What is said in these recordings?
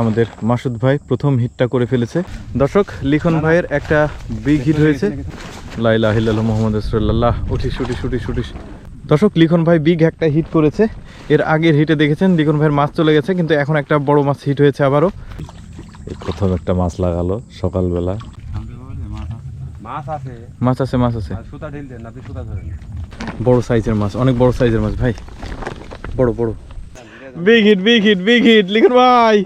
আমাদের মাসুদ ভাই প্রথম হিটটা করে ফেলেছে। দর্শক লিখন ভাইয়ের একটা বিগ হিট হয়েছে। লাইলা হিল্লাহ মোহাম্মদ রসুল্লাহ উঠিস উঠিস উঠিস উঠিস। দর্শক লিখন ভাই বিগ একটা হিট করেছে। এর আগের হিটে দেখেছেন লিখন ভাইয়ের মাছ চলে গেছে কিন্তু এখন একটা বড় মাছ হিট হয়েছে আবারও। এই প্রথম একটা মাছ লাগালো সকালবেলা। মাছ আছে। মাছ আছে মাছ আছে। আর সুতা ঢিল দেন আপনি সুতা ধরেন। বড় সাইজের মাছ অনেক বড় সাইজের মাছ ভাই। বড় বড়। Big hit big hit big hit লিখন ভাই।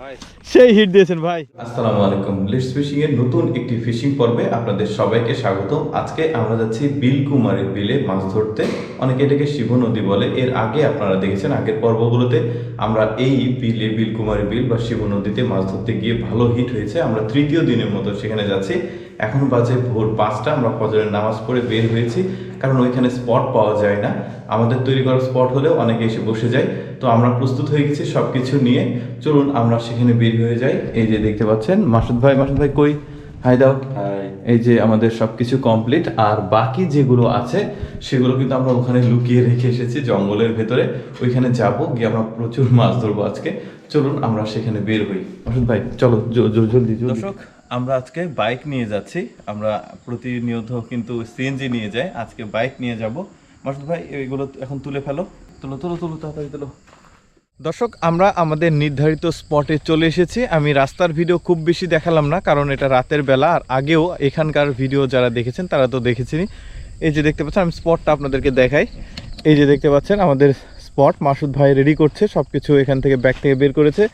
সেই হিট দিয়েছেন ভাই। আসসালামু আলাইকুম। লেটস ফিশিং এর নতুন একটি ফিশিং পর্বে আপনাদের সবাইকে স্বাগতম। আজকে আমরা যাচ্ছি বিলকুমারীর বিলে মাছ ধরতে। অনেকে এটাকে শিব নদী বলে। এর আগে আপনারা দেখেছেন আগের পর্বগুলোতে আমরা এই বিলে, বিলকুমারী বিল বা শিব নদীতে মাছ ধরতে গিয়ে ভালো হিট হয়েছে। আমরা তৃতীয় দিনের মতো সেখানে যাচ্ছি। এখন বাজে ভোর পাঁচটা। আমরা ফজরের নামাজ পড়ে বের হয়েছি। কারণ ওইখানে স্পট পাওয়া যায় না। আমাদের তৈরি করা স্পট হলেও অনেকে এসে বসে যায়। তো আমরা প্রস্তুত হয়ে গেছি সব কিছু নিয়ে। চলুন আমরা সেখানে বের হয়ে যাই। এই যে দেখতে পাচ্ছেন মাসুদ ভাই মাসুদ ভাই কই? হাই দাও এই যে আমাদের সবকিছু কমপ্লিট আর বাকি যেগুলো আছে সেগুলো কিন্তু আমরা ওখানে লুকিয়ে রেখে এসেছি জঙ্গলের ভেতরে। ওইখানে যাব গিয়ে আমরা প্রচুর মাছ ধরবো আজকে। চলুন আমরা সেখানে বের হই। মাসুদ ভাই চলো জ- জ- জলদি। দর্শক আমরা আজকে বাইক নিয়ে যাচ্ছি। আমরা প্রতিনিয়ত কিন্তু সিএনজি নিয়ে যাই। আজকে বাইক নিয়ে যাব। মাসুদ ভাই, এগুলো এখন তুলে ফেলো। তুলো তুলো তুলো, তাড়াতাড়ি তুলো। দর্শক, আমরা আমাদের নির্ধারিত স্পটে চলে এসেছি। আমি রাস্তার ভিডিও খুব বেশি দেখালাম না, কারণ এটা রাতের বেলা। আর আগেও এখানকার ভিডিও যারা দেখেছেন, তারা তো দেখেছেনই। এই যে দেখতে পাচ্ছেন, আমি স্পটটা আপনাদেরকে দেখাই। এই যে দেখতে পাচ্ছেন, আমাদের স্পট। মাসুদ ভাই রেডি করছে সব কিছু এখান থেকে ব্যাগ থেকে বের করেছে।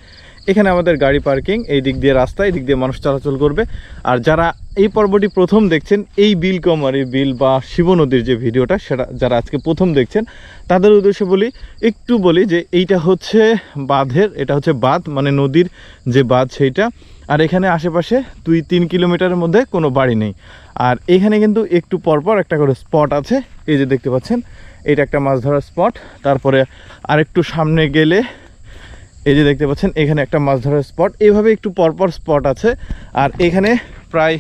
এখানে আমাদের গাড়ি পার্কিং, এই দিক দিয়ে রাস্তা, এই দিক দিয়ে মানুষ চলাচল করবে। আর যারা এই পর্বটি প্রথম দেখছেন, এই বিল কমারি বিল বা শিব নদীর যে ভিডিওটা, সেটা যারা আজকে প্রথম দেখছেন, তাদের উদ্দেশ্যে বলি, একটু বলি যে এইটা হচ্ছে বাঁধের, এটা হচ্ছে বাঁধ মানে নদীর যে বাঁধ সেইটা। আর এখানে আশেপাশে দুই তিন কিলোমিটারের মধ্যে কোনো বাড়ি নেই। আর এখানে কিন্তু একটু পরপর একটা করে স্পট আছে, এই যে দেখতে পাচ্ছেন এটা একটা মাছ ধরার স্পট। তারপরে আরেকটু সামনে গেলে এই যে দেখতে পাচ্ছেন, এখানে একটা মাছ ধরার স্পট এইভাবে একটু পরপর স্পট আছে। আর এখানে প্রায়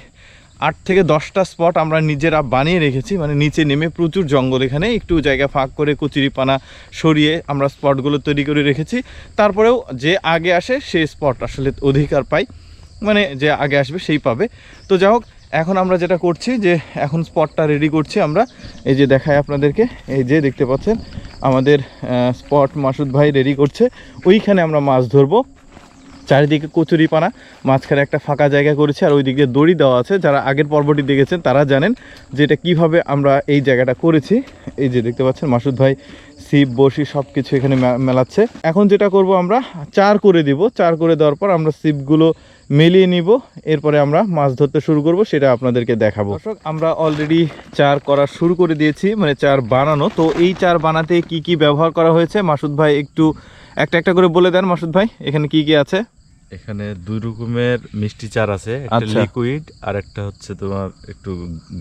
আট থেকে দশটা স্পট আমরা নিজেরা বানিয়ে রেখেছি। মানে নিচে নেমে প্রচুর জঙ্গল এখানে। একটু জায়গা ফাঁক করে কচুরিপানা সরিয়ে আমরা স্পটগুলো তৈরি করে রেখেছি। তারপরেও যে আগে আসে সেই স্পট আসলে অধিকার পাই মানে যে আগে আসবে, সেই পাবে। তো যাই হোক, এখন আমরা যেটা করছি যে, এখন স্পটটা রেডি করছি আমরা। এই যে দেখায় আপনাদেরকে। এই যে দেখতে পাচ্ছেন আমাদের স্পট মাসুদ ভাই রেডি করছে। ওইখানে আমরা মাছ ধরবো। চারিদিকে কচুরিপানা, মাঝখানে একটা ফাঁকা জায়গা করেছে আর ওই দিক দিয়ে দড়ি দেওয়া আছে। যারা আগের পর্বটি দেখেছেন, তারা জানেন যে এটা কীভাবে আমরা এই জায়গাটা করেছি। এই যে দেখতে পাচ্ছেন, মাসুদ ভাই সিপ বসি সব কিছু এখানে মেলাচ্ছে। এখন যেটা করব আমরা, চার করে দিব। চার করে দেওয়ার পর আমরা সিপগুলো মেলিয়ে নিব এরপরে আমরা মাছ ধরতে শুরু করব সেটা আপনাদেরকে দেখাবো। দর্শক আমরা অলরেডি চার করা শুরু করে দিয়েছি মানে চার বানানো। তো এই চার বানাতে কি কি ব্যবহার করা হয়েছে? মাসুদ ভাই একটু একটা একটা করে বলে দেন মাসুদ ভাই এখানে কি কি আছে? এখানে দুই রকমের মিষ্টি চার আছে একটা আচ্ছা। লিকুইড আর একটা হচ্ছে তোমার একটু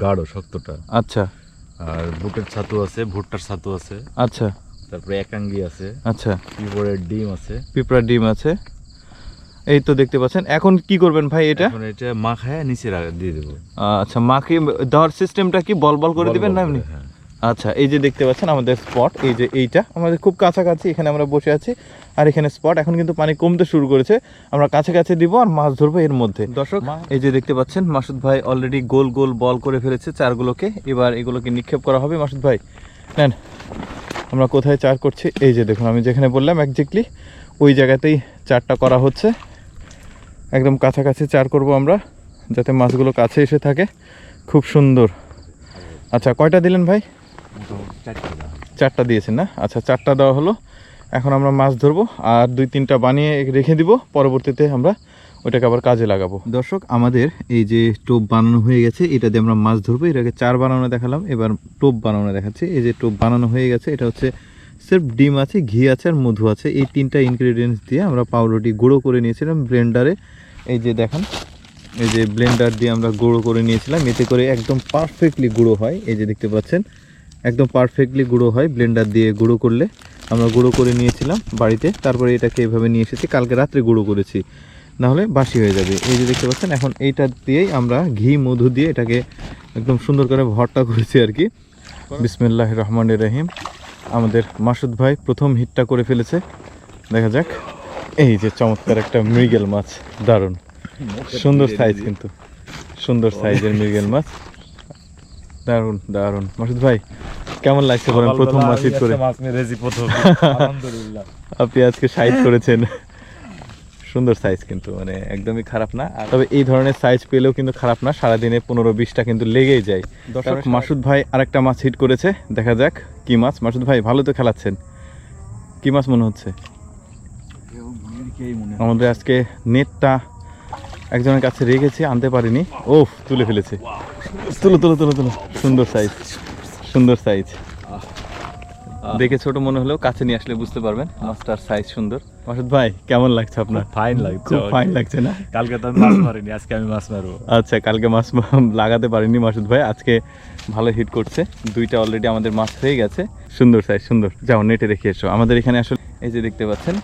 গাঢ় শক্তটা। আচ্ছা। আর বুটের ছাতু আছে ভুট্টার ছাতু আছে। আচ্ছা। তারপরে একাঙ্গি আছে। আচ্ছা। পিঁপড়ের ডিম আছে। পিঁপড়ার ডিম আছে। এই তো দেখতে পাচ্ছেন। এখন কি করবেন ভাই এটা? এটা মাখায় নিচে দিয়ে দেবো। আচ্ছা মাকে দেওয়ার সিস্টেমটা কি বল বল করে দিবেন না হ্যাঁ। আচ্ছা এই যে দেখতে পাচ্ছেন আমাদের স্পট এই যে এইটা। আমাদের খুব কাছাকাছি এখানে আমরা বসে আছি। আর এখানে স্পট এখন কিন্তু পানি কমতে শুরু করেছে। আমরা কাছে কাছে দিব আর মাছ ধরবো এর মধ্যে। দর্শক এই যে দেখতে পাচ্ছেন মাসুদ ভাই অলরেডি গোল গোল বল করে ফেলেছে চারগুলোকে। এবার এগুলোকে নিক্ষেপ করা হবে মাসুদ ভাই। নেন আমরা কোথায় চার করছি? এই যে দেখুন আমি যেখানে বললাম একজ্যাক্টলি ওই জায়গাতেই চারটা করা হচ্ছে। একদম কাছাকাছি চার করব আমরা, যাতে মাছগুলো কাছে এসে থাকে। খুব সুন্দর। আচ্ছা কয়টা দিলেন ভাই? চারটা দিয়েছেন না? আচ্ছা চারটা দেওয়া হলো। এখন আমরা মাছ ধরবো আর দুই তিনটা বানিয়ে রেখে দিব। পরবর্তীতে আমরা ওইটাকে আবার কাজে লাগাবো। দর্শক, আমাদের এই যে টোপ বানানো হয়ে গেছে, এটা দিয়ে আমরা মাছ ধরবো। এটাকে চার বানানো দেখালাম, এবার টোপ বানানো দেখাচ্ছি। এই যে টোপ বানানো হয়ে গেছে, এটা হচ্ছে সির্ফ ডিম আছে, ঘি আছে আর মধু আছে। এই তিনটা ইনগ্রেডিয়েন্টস দিয়ে আমরা পাউরুটি গুঁড়ো করে নিয়েছিলাম ব্লেন্ডারে এই যে দেখেন, এই যে ব্লেন্ডার দিয়ে আমরা গুঁড়ো করে নিয়েছিলাম। এতে করে একদম পারফেক্টলি গুঁড়ো হয়। এই যে দেখতে পাচ্ছেন, একদম পারফেক্টলি গুঁড়ো হয় ব্লেন্ডার দিয়ে গুঁড়ো করলে। আমরা গুঁড়ো করে নিয়েছিলাম বাড়িতে। তারপরে এটাকে এভাবে নিয়ে এসেছি। কালকে রাত্রে গুঁড়ো করেছি। নাহলে বাসি হয়ে যাবে। এই যে দেখতে পাচ্ছেন, এখন এইটা দিয়েই আমরা ঘি, মধু দিয়ে এটাকে একদম সুন্দর করে ভর্তা করেছি আর কি। বিসমিল্লাহ রহমান রহিম। আমাদের মাসুদ ভাই প্রথম হিটটা করে ফেলেছে। দেখা যাক। এই যে চমৎকার একটা মৃগেল মাছ দারুণ। সুন্দর সাইজ কিন্তু। সুন্দর সাইজের মৃগেল মাছ। দারুণ দারুণ। মাসুদ ভাই কেমন লাগছে বলেন প্রথম মাছ হিট করে মাছ মেরেছি প্রথম। আলহামদুলিল্লাহ। আপনি আজকে সাইজ করেছেন। সুন্দর সাইজ কিন্তু মানে একদমই খারাপ না। তবে এই ধরনের সাইজ পেলেও কিন্তু খারাপ না সারাদিনে পনেরো বিশটা কিন্তু লেগেই যায়। দর্শক মাসুদ ভাই আরেকটা মাছ হিট করেছে দেখা যাক কি মাছ। মাসুদ ভাই ভালো তো খেলাচ্ছেন। কি মাছ মনে হচ্ছে? আমাদের আজকে নেটটা একজনের কাছে রেখেছি আনতে পারিনি। ও তুলে ফেলেছে। তুলো তুলো তুলো তুলো। সুন্দর সাইজ সুন্দর সাইজ দেখে ছোট মনে হলেও কাছে নিয়ে আসলে বুঝতে পারবেন মাছটার সাইজ সুন্দর। মাসুদ ভাই কেমন লাগছে আপনার? ফাইন লাগছে ফাইন লাগছে না? কালকে তো মাছ মারিনি আজকে আমি মাছ মারবো। আচ্ছা কালকে মাছ লাগাতে পারিনি মাসুদ ভাই আজকে ভালো হিট করছে। দুইটা অলরেডি আমাদের মাছ হয়ে গেছে। সুন্দর সাইজ সুন্দর। যাও নেটে রেখে এসো। আমাদের এখানে আসলে এই যে দেখতে পাচ্ছেন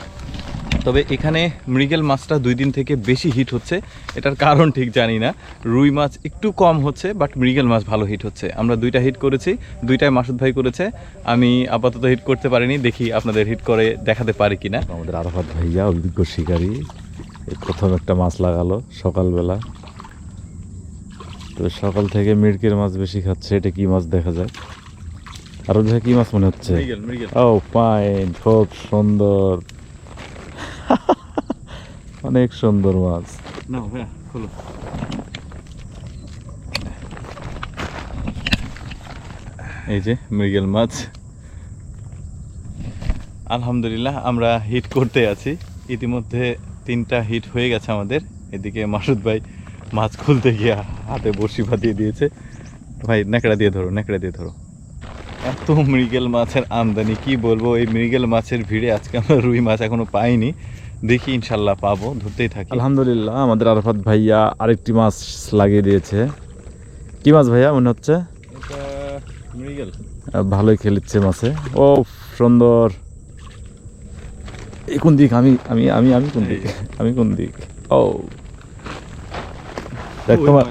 তবে এখানে মৃগেল মাছটা দুই দিন থেকে বেশি হিট হচ্ছে। এটার কারণ ঠিক জানি না। রুই মাছ একটু কম হচ্ছে বাট মৃগেল মাছ ভালো হিট হচ্ছে। আমরা দুইটা হিট করেছি দুইটাই মাসুদ ভাই করেছে। আমি আপাতত হিট করতে পারিনি দেখি আপনাদের হিট করে দেখাতে পারি কিনা। আমাদের আরাফাত ভাইয়া অভিজ্ঞ শিকারী প্রথম একটা মাছ লাগালো সকালবেলা। তো সকাল থেকে মিরকের মাছ বেশি খাচ্ছে এটা কি মাছ দেখা যায়? আর ভাই কি মাছ মনে হচ্ছে? ও ফাইন খুব সুন্দর। অনেক সুন্দর মাছ। না ভাইয়া খোলো। এই যে মৃগেল মাছ। আলহামদুলিল্লাহ আমরা হিট করতে আছি। ইতিমধ্যে তিনটা হিট হয়ে গেছে আমাদের। এদিকে মাসুদ ভাই মাছ খুলতে গিয়ে হাতে বড়শি বাঁধিয়ে দিয়েছে। ভাই ন্যাকড়া দিয়ে ধরো ন্যাকড়া দিয়ে ধরো। এত মৃগেল মাছের আমদানি কি বলব? এই মৃগেল মাছের ভিড়ে আজকে আমরা রুই মাছ এখনও পাইনি। দেখি ইনশাল্লাহ পাবো ধরতেই থাকি। আলহামদুলিল্লাহ আমাদের আরফাত ভাইয়া আরেকটি মাছ লাগিয়ে দিয়েছে। কি মাছ ভাইয়া মনে হচ্ছে? মৃগেল। ভালোই খেলিচ্ছে মাছে। ও সুন্দর। এই কোন দিক? আমি আমি আমি আমি কোন দিক? আমি কোন দিক? ও। দেখ তোমার।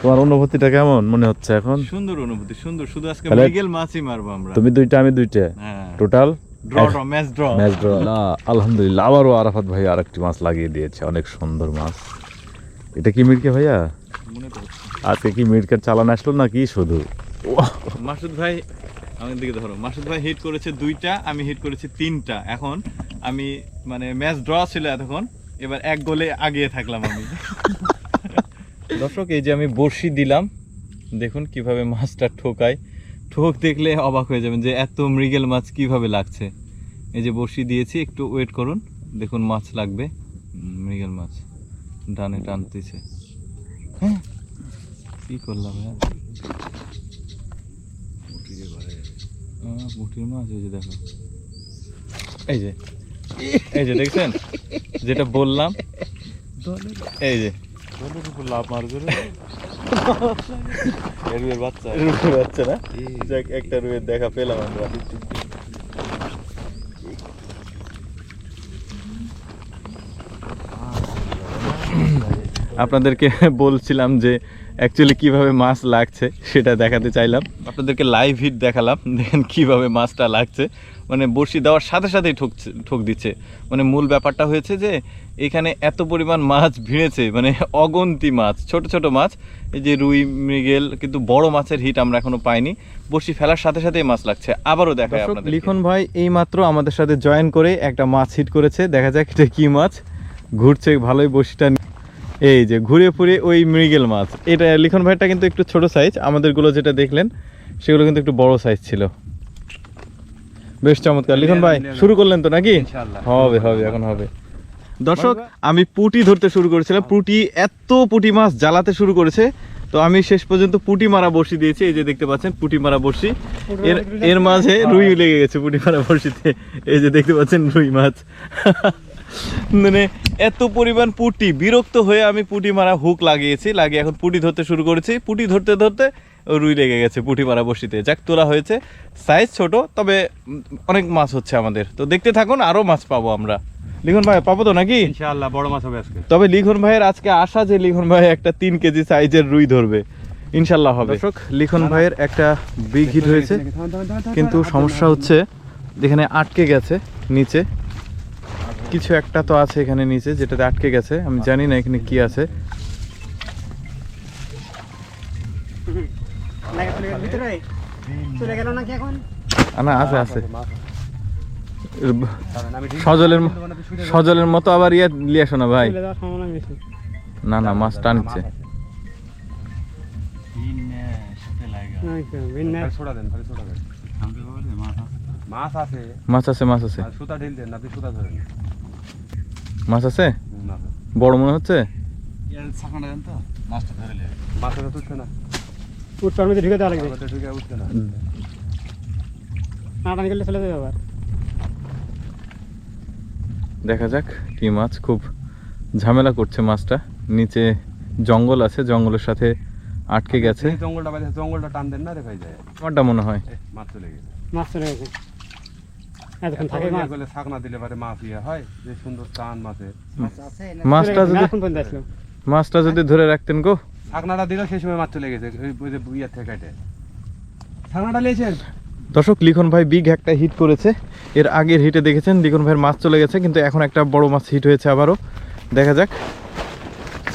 তোমার অনুভূতিটা কেমন মনে হচ্ছে এখন? সুন্দর অনুভূতি সুন্দর। শুধু আজকে মৃগেল মাছই মারবো আমরা। তুমি দুইটা আমি দুইটা? হ্যাঁ। Total draw draw match draw match draw না আলহামদুলিল্লাহ আবারও আরাফাত ভাই আরেকটি মাছ লাগিয়ে দিয়েছে অনেক সুন্দর মাছ। এটা কি মিরকে ভাইয়া? মনে তো হচ্ছে। আজকে কি মিরকের চালান আসলো না কি শুধু মাসুদ ভাই আমার দিকে ধরো। মাসুদ ভাই হিট করেছে দুইটা আমি হিট করেছি তিনটা। এখন আমি মানে ম্যাচ ড্র ছিল এতক্ষণ এবার এক গোলে আগিয়ে থাকলাম আমি। দর্শক, এই যে আমি বড়শি দিলাম, দেখুন কীভাবে মাছটা ঠোকায়। ঠোক দেখলে অবাক হয়ে যাবেন যে এত মৃগেল মাছ কীভাবে লাগছে। এই যে বড়শি দিয়েছি, একটু ওয়েট করুন, দেখুন মাছ লাগবে। মৃগেল মাছ ডানে টানতেছে। হ্যাঁ কি করলাম হ্যাঁ? পুঁটির মাছ দেখো। এই যে এই যে দেখছেন? যেটা বললাম, এই যে লাভ মারবে রুয়ের বাচ্চা রুয়ের বাচ্চা না যাক একটা রুয়ের দেখা পেলাম আমরা আপনাদেরকে বলছিলাম যে অ্যাকচুয়ালি কীভাবে মাছ লাগছে সেটা দেখাতে চাইলাম। আপনাদেরকে লাইভ হিট দেখালাম দেখেন কীভাবে মাছটা লাগছে। মানে বড়শি দেওয়ার সাথে সাথেই ঠকছে ঠক দিচ্ছে। মানে মূল ব্যাপারটা হয়েছে যে এখানে এত পরিমাণ মাছ ভিড়েছে মানে অগন্তি মাছ ছোট ছোট মাছ। এই যে রুই মৃগেল কিন্তু বড় মাছের হিট আমরা এখনও পাইনি। বড়শি ফেলার সাথে সাথেই মাছ লাগছে। আবারও আপনাদের লিখন ভাই এই মাত্র আমাদের সাথে জয়েন করে একটা মাছ হিট করেছে। দেখা যাক এটা কি মাছ। ঘুরছে ভালোই বড়শিটা নিয়ে। এই যে ঘুরে ফুরে ওই মৃগেল মাছ। এটা লিখন ভাইটা কিন্তু একটু ছোট সাইজ আমাদেরগুলো যেটা দেখলেন সেগুলো কিন্তু একটু বড় সাইজ ছিল। বেশ চমৎকার। লিখন ভাই শুরু করলেন তো নাকি? হবে হবে এখন হবে। দর্শক আমি পুটি ধরতে শুরু করেছিলাম। পুটি এত পুটি মাছ জ্বালাতে শুরু করেছে। তো আমি শেষ পর্যন্ত পুটি মারা বড়শি দিয়েছি। এই যে দেখতে পাচ্ছেন পুটি মারা বড়শি। এর এর মাঝে রুই লেগে গেছে পুটি মারা বড়শিতে। এই যে দেখতে পাচ্ছেন রুই মাছ। মানে এত পরিমাণ পুটি বিরক্ত হয়ে আমি পুটি মারা হুক লাগিয়েছি লাগিয়ে এখন পুটি ধরতে শুরু করেছি। পুটি ধরতে ধরতে রুই লেগে গেছে পুটি মারা বসিতে। যাক তোলা হয়েছে। সাইজ ছোট তবে অনেক মাছ হচ্ছে আমাদের। তো দেখতে থাকুন আরও মাছ পাবো আমরা। লিখন ভাই পাবো তো নাকি? ইনশাআল্লাহ বড় মাছ হবে আজকে। তবে লিখন ভাইয়ের আজকে আশা যে লিখন ভাই একটা তিন কেজি সাইজের রুই ধরবে। ইনশাল্লাহ হবে। দর্শক লিখন ভাইয়ের একটা বিগ হিট হয়েছে। কিন্তু সমস্যা হচ্ছে যেখানে আটকে গেছে নিচে। কিছু একটা তো আছে এখানে নিচে যেটাতে আটকে গেছে। আমি জানি না এখানে কি আছে। না আছে আছে। সজলের সজলের মতো আবার ইয়ে নিয়ে আসো না ভাই। না না, মাছ টানছে। মাছ আছে মাছ আছে। সুতা ঢিল দেন, আপনি সুতা ধরেন। মাছ আছে? বড় মনে হচ্ছে? দেখা যাক কি মাছ খুব ঝামেলা করছে মাছটা। নিচে জঙ্গল আছে জঙ্গলের সাথে আটকে গেছে। জঙ্গলটা জঙ্গলটা টান দেন না রে ভাই যায়। আমারটা মনে হয়। মাছ চলে গেছে। মাছ চলে গেছে। এতক্ষণ থাকে এত ইয়ে মাছ। করলে দিলে পারে মাছ ইয়ে হয় যে সুন্দর টান মাছের মাছটা যদি মাছটা ধরে রাখতেন গো। শাকনাটা দিল সেই সময় মাছ চলে গেছে ওই ওই যে ইয়ে থেকে কেটে। শাকনাটা নিয়েছেন দর্শক লিখন ভাই বিগ একটা হিট করেছে। এর আগের হিটে দেখেছেন লিখন ভাইয়ের মাছ চলে গেছে কিন্তু এখন একটা বড় মাছ হিট হয়েছে আবারও। দেখা যাক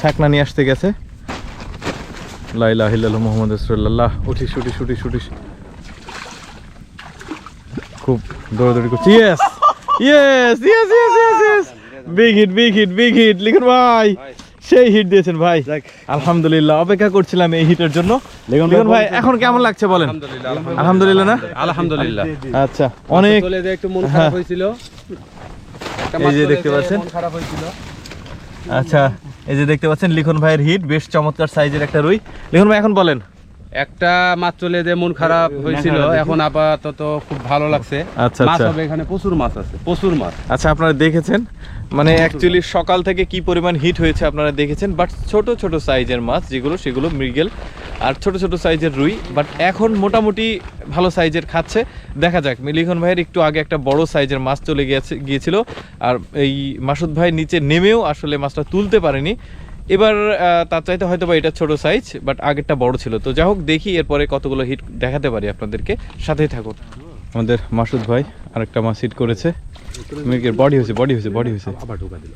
ছাকনা নিয়ে আসতে গেছে। লাইলা হিল্লাহ মোহাম্মদ রসুল্লাহ উঠিস উঠিস উঠিস উঠিস। খুব দৌড়াদৌড়ি করছি। Yes yes yes yes yes yes big hit big hit big hit লিখুন ভাই! সেই হিট দিয়েছেন ভাই। আলহামদুলিল্লাহ অপেক্ষা করছিলাম এই হিটের জন্য। লিখন ভাই এখন কেমন লাগছে বলেন? আলহামদুলিল্লাহ না? আলহামদুলিল্লাহ। আচ্ছা অনেক একটু মন হ্যাঁ। খারাপ হয়েছিল এই যে দেখতে পাচ্ছেন। খারাপ হয়েছিল। আচ্ছা এই যে দেখতে পাচ্ছেন লিখন ভাইয়ের হিট বেশ চমৎকার সাইজের একটা রুই। লিখন ভাই এখন বলেন। একটা মাছ চলে যে মন খারাপ হয়েছিল এখন আপাতত খুব ভালো লাগছে। আচ্ছা, মাছ আচ্ছা। হবে এখানে প্রচুর মাছ আছে প্রচুর মাছ। আচ্ছা আপনারা দেখেছেন? মানে অ্যাকচুয়ালি সকাল থেকে কি পরিমাণ হিট হয়েছে আপনারা দেখেছেন বাট ছোট ছোট সাইজের মাছ যেগুলো সেগুলো মৃগেল আর ছোট ছোট সাইজের রুই বাট এখন মোটামুটি ভালো সাইজের খাচ্ছে। দেখা যাক লিখন ভাইয়ের একটু আগে একটা বড় সাইজের মাছ চলে গিয়েছে গিয়েছিল আর এই মাসুদ ভাই নিচে নেমেও আসলে মাছটা তুলতে পারেনি। এবার তার চাইতে হয়তো বা এটা ছোট সাইজ বাট আগেরটা বড় ছিল। তো যাই হোক দেখি এরপরে কতগুলো হিট দেখাতে পারি আপনাদেরকে। সাথেই থাকুন। আমাদের মাসুদ ভাই আরেকটা মাছ হিট করেছে। মির্গের বডি হয়েছে বডি হয়েছে বডি হয়েছে। আবার ঢুকা দিল।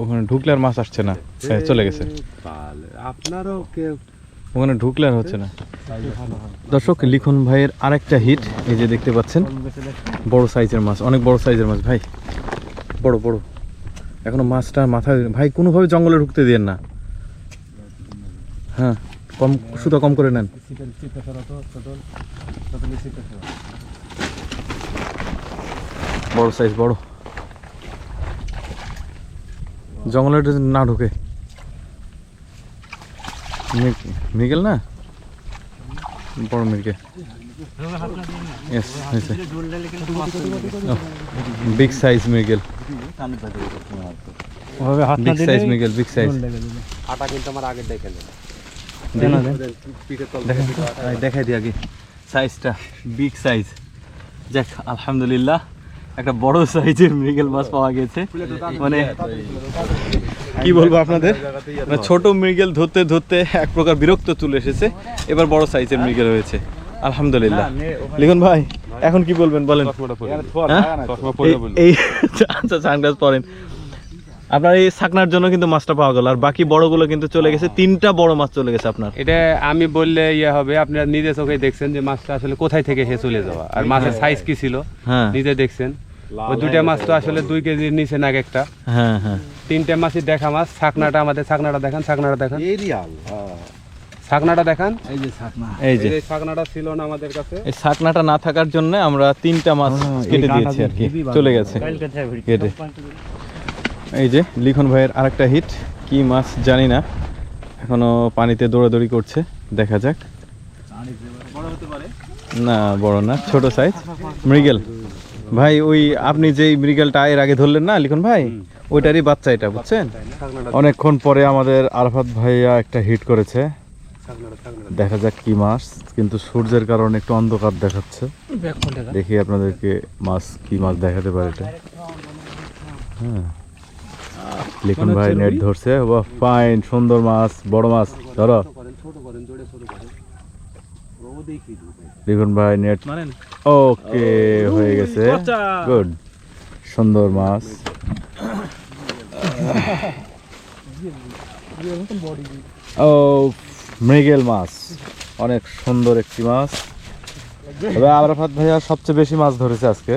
ওখানে ঢুকলে আর মাছ আসছে না। হ্যাঁ, চলে গেছে। আপনারও ওখানে ঢুকলে আর হচ্ছে না। দর্শক লিখন ভাইয়ের আরেকটা হিট এই যে দেখতে পাচ্ছেন। বড় সাইজের মাছ অনেক বড় সাইজের মাছ ভাই। বড় বড়। এখনও মাছটা মাথায় ভাই, কোনোভাবে জঙ্গলে ঢুকতে দিয়েন না। হ্যাঁ কম সুতা কম করে নেন। বড় সাইজ বড়। জঙ্গলে না ঢুকে। মৃগেল না? বড় মৃগে Yes, হয়েছে বিগ সাইজ মৃগেল ওভাবে হাত বিগ সাইজ মৃগেল বিগ সাইজ আটা কিন্তু আমার আগের দেখে নেন। দেখাই দিই আগে। সাইজটা বিগ সাইজ যাক আলহামদুলিল্লাহ একটা বড় সাইজের মৃগেল মাছ পাওয়া গেছে। মানে কি বলব আপনাদের? মানে ছোট মৃগেল ধরতে ধরতে এক প্রকার বিরক্ত চলে এসেছে। এবার বড় সাইজের মৃগেল হয়েছে। আলহামদুলিল্লাহ। লিখন ভাই এখন কি বলবেন বলেন। হ্যাঁ? এই- আচ্ছা সানগ্লাস পরেন। আপনার এই ছাকনার জন্য কিন্তু মাছটা পাওয়া গেল আর বাকি বড়গুলো কিন্তু চলে গেছে তিনটা বড় মাছ চলে গেছে আপনার। এটা আমি বললে ইয়ে হবে আপনারা নিজে চোখে দেখছেন যে মাছটা আসলে কোথায় থেকে হে চলে যাওয়া আর মাছের সাইজ কি ছিল হ্যাঁ। নিজে দেখছেন। ওই দুইটা মাছ তো আসলে দুই কেজির নিচে নাক একটা। হ্যাঁ হ্যাঁ। তিনটে মাছই দেখা মাছ ছাকনাটা আমাদের ছাকনাটা দেখান ছাকনাটা দেখান। ছাকনাটা দেখান। এই যে এই যে। ছাকনাটা ছিল না আমাদের কাছে। এই ছাকনাটা না থাকার জন্য আমরা তিনটা মাছ কেটে দিয়েছি আর কি। চলে গেছে। কেটে। এই যে লিখন ভাইয়ের আরেকটা হিট। কি মাছ জানি না। এখনও পানিতে দৌড়াদৌড়ি করছে। দেখা যাক। না বড় না ছোট সাইজ মৃগেল। ভাই ওই আপনি যেই মৃগেলটা এর আগে ধরলেন না লিখন ভাই? ওইটারই বাচ্চা এটা বুঝছেন? অনেকক্ষণ পরে আমাদের আরফাত ভাইয়া একটা হিট করেছে। দেখা যাক কি মাছ কিন্তু সূর্যের কারণে একটু অন্ধকার দেখাচ্ছে দেখি আপনাদেরকে মাছ কি মাছ দেখাতে পারে এটা হ্যাঁ লিখন ভাই নেট ধরছে ফাইন সুন্দর মাছ বড় মাছ ধরো লিখন ভাই নেট ওকে হয়ে গেছে গুড সুন্দর মাছ ও মৃগেল মাছ। অনেক সুন্দর একটি মাছ। তবে আরাফাত ভাইয়া সবচেয়ে বেশি মাছ ধরেছে আজকে।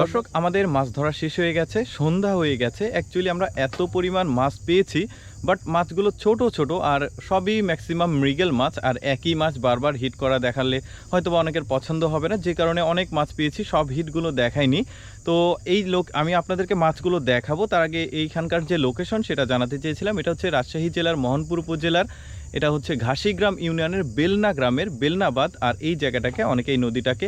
দর্শক, আমাদের মাছ ধরা শেষ হয়ে গেছে, সন্ধ্যা হয়ে গেছে। অ্যাকচুয়ালি আমরা এত পরিমাণ মাছ পেয়েছি বাট মাছগুলো ছোট ছোট আর সবই ম্যাক্সিমাম মৃগেল মাছ, আর একই মাছ বারবার হিট করা দেখালে হয়তো অনেকের পছন্দ হবে না। যে কারণে অনেক মাছ পেয়েছি, সব হিটগুলো দেখাইনি। তো এই লোক, আমি আপনাদেরকে মাছগুলো দেখাবো। তার আগে এইখানকার যে লোকেশন সেটা জানাতে চেয়েছিলাম। এটা হচ্ছে রাজশাহী জেলার মোহনপুর উপজেলার এটা হচ্ছে ঘাসিগ্রাম ইউনিয়নের বেলনা গ্রামের বেলনাবাদ, আর এই জায়গাটাকে অনেকে এই নদীটাকে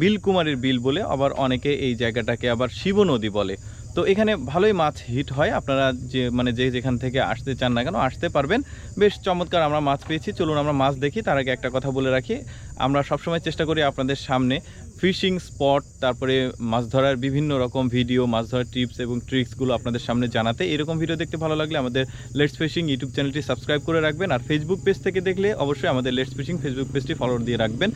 বিলকুমারীর বিল বলে আবার অনেকে এই জায়গাটাকে আবার শিব নদী বলে। তো এখানে ভালোই মাছ হিট হয়, আপনারা যে মানে যে যেখান থেকে আসতে চান না কেন আসতে পারবেন। বেশ চমৎকার আমরা মাছ পেয়েছি, চলুন আমরা মাছ দেখি, তার আগে একটা কথা বলে রাখি। আমরা সবসময় চেষ্টা করি আপনাদের সামনে ফিশিং স্পট, তারপরে মাছ ধরার বিভিন্ন রকম ভিডিও, মাছ ধরার টিপস এবং ট্রিক্সগুলো আপনাদের সামনে জানাতে এরকম ভিডিও দেখতে ভালো লাগলে আমাদের লেটস ফিশিং ইউটিউব চ্যানেলটি সাবস্ক্রাইব করে রাখবেন আর ফেসবুক পেজ থেকে দেখলে অবশ্যই আমাদের লেটস ফিশিং ফেসবুক পেজটি ফলো দিয়ে রাখবেন।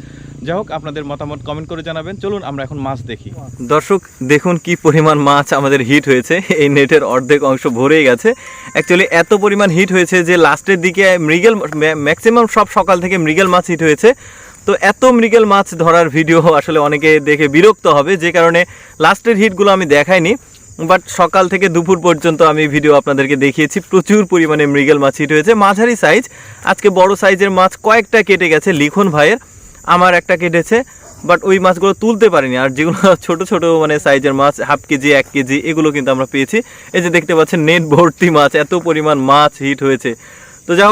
যাই হোক, আপনাদের মতামত কমেন্ট করে জানাবেন। চলুন, আমরা এখন মাছ দেখি। দর্শক, দেখুন কি পরিমাণ মাছ আমাদের হিট হয়েছে। এই নেটের অর্ধেক অংশ ভরেই গেছে। অ্যাকচুয়ালি এত পরিমাণ হিট হয়েছে যে লাস্টের দিকে মৃগেল ম্যাক্সিমাম সব সকাল থেকে মৃগেল মাছ হিট হয়েছে। তো এত মৃগেল মাছ ধরার ভিডিও আসলে অনেকে দেখে বিরক্ত হবে, যে কারণে লাস্টের হিটগুলো আমি দেখাইনি। বাট সকাল থেকে দুপুর পর্যন্ত আমি ভিডিও আপনাদেরকে দেখিয়েছি, প্রচুর পরিমাণে মৃগেল মাছ হিট হয়েছে। মাঝারি সাইজ আজকে বড় সাইজের মাছ কয়েকটা কেটে গেছে লিখন ভাইয়ের, আমার একটা কেটেছে বাট ওই মাছগুলো তুলতে পারিনি। আর যেগুলো ছোট ছোট মানে সাইজের মাছ হাফ কেজি, এক কেজি, এগুলো কিন্তু আমরা পেয়েছি। এই যে দেখতে পাচ্ছেন নেট ভর্তি মাছ, এত পরিমাণ মাছ হিট হয়েছে। তো যাই